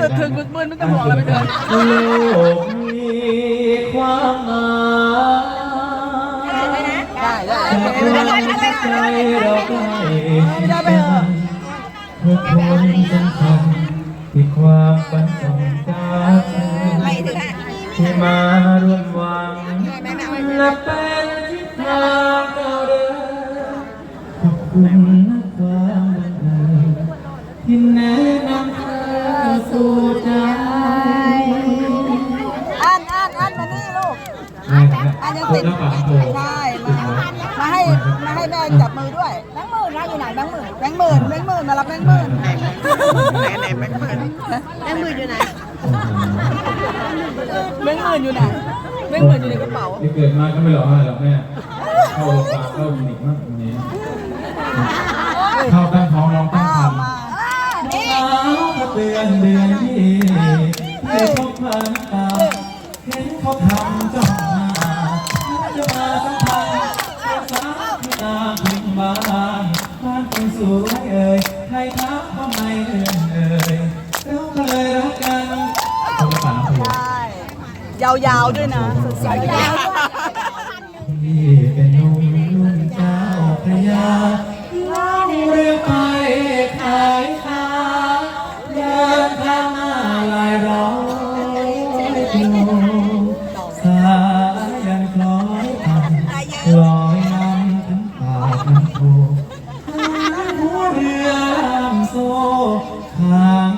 มือถึงมึกมือไม่ต้องห่วงแล้วไปเถอะโลกมีความหมายได้ได้จากไม่ควาได้มไม่ได้ใจเราใกล้ไม่ได้ไปเถอะทุกคนสำคัญที่ความฝันของจาที่มาร่วมหวังและเป็นทิศทางก้าเดินขอบคุณนะความบังเอิญที่แนะนำ เธอสู่ใจอ่านอ่านอ่านมานี่ลูกอันยังติดแล้วปากโผใช่มามาให้มาให้แม่จับมือด้วยแบงค์หมื่นนะอยู่ไหนแบงค์หมื่นแบงค์หมื่นแบงค์หมื่นมารับแบงค์หมื่นไหนไหนแบงค์หมื่นแบงค์หมื่นอยู่ไหนแบงค์หมื่นอยู่ไหนแบงค์หมื่นอยู่ในกระเป๋าที่เกิดมาก็ไม่หล่ออะไรหรอกแม่เข้าโรงพยาบาลเข้าคลินิกมากตรงนี้ เข้าตั้งท้องน้องตั้ง อ้า คว รรภ์ มา หนาวก็เตื อนเดือนที่ให้พบผ่านตาเห็นเขาทำจ้องหน้าจะมาสัมพันธ์เสียสาวที่ตาพียงบานบ้านคนสวยเอ่ยใครทักว่าไม่เอ่ยเอ่ยเราก็เลยรักกันคนละป่าตัวใช่ยาวๆด้วยนะสดใสยาวที่เป็นหนุ่ม คล้ายันคล้อยผ่านลอยน้ำถึงน้ำโพหัวเรือลโซ่าง